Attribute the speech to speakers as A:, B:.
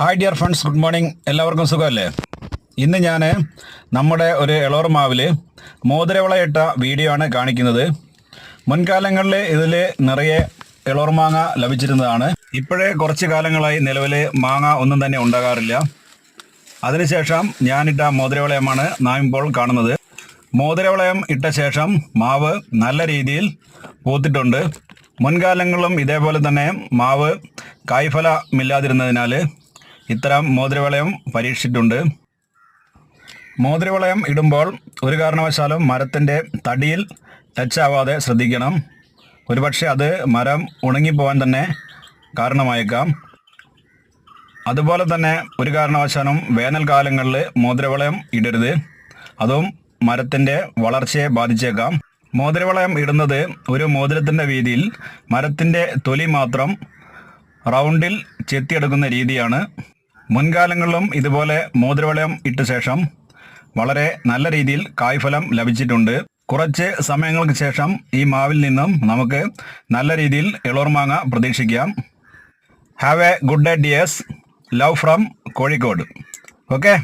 A: Hi dear friends good morning എല്ലാവർക്കും സുഖമല്ലേ? ഇന്ന് ഞാൻ നമ്മുടെ ഒരു എളോർ മാവിൽ മോതിരവിളയിട്ട വീഡിയോ ആണ് കാണിക്കുന്നത്. മുൻകാലങ്ങളിൽ ഇതിൽ നിറയെ എളോർ മാങ്ങ ലഭിച്ചിരുന്നതാണ്. ഇപ്പോഴേ കുറച്ച് കാലങ്ങളായി നിലവിൽ മാങ്ങ ഒന്നും തന്നെ ഉണ്ടാകാറില്ല. അതിനുശേഷം ഞാനിട്ട മോതിരവളയമാണ് നാം ഇപ്പോൾ കാണുന്നത്. മോതിരവളയം ഇട്ട ശേഷം മാവ് നല്ല രീതിയിൽ പൂത്തിട്ടുണ്ട്. മുൻകാലങ്ങളിലും ഇതേപോലെ തന്നെ മാവ് കായ്ഫലമില്ലാതിരുന്നതിനാൽ ഇത്തരം മോതിരവളയം പരീക്ഷിച്ചിട്ടുണ്ട്. മോതിരവളയം ഇടുമ്പോൾ ഒരു കാരണവശാലും മരത്തിന്റെ തടിയിൽ ടച്ച് ആവാതെ ശ്രദ്ധിക്കണം. ഒരുപക്ഷെ അത് മരം ഉണങ്ങിപ്പോവാൻ തന്നെ കാരണമായേക്കാം. അതുപോലെ തന്നെ ഒരു കാരണവശാലും വേനൽക്കാലങ്ങളിൽ മോതിരവളയം ഇടരുത്. അതും മരത്തിന്റെ വളർച്ചയെ ബാധിച്ചേക്കാം. മോതിരവളയം ഇടുന്നത് ഒരു മോതിരത്തിന്റെ വീതിയിൽ മരത്തിന്റെ തൊലി മാത്രം റൗണ്ടിൽ ചെത്തിയെടുക്കുന്ന രീതിയാണ്. മുൻകാലങ്ങളിലും ഇതുപോലെ മോതിരവളയം ഇട്ട ശേഷം വളരെ നല്ല രീതിയിൽ കായ്ഫലം ലഭിച്ചിട്ടുണ്ട്. കുറച്ച് സമയങ്ങൾക്ക് ശേഷം ഈ മാവിൽ നിന്നും നമുക്ക് നല്ല രീതിയിൽ ഇളോർമാങ്ങ പ്രതീക്ഷിക്കാം. Have a good day dears love from Kozhikode. Okay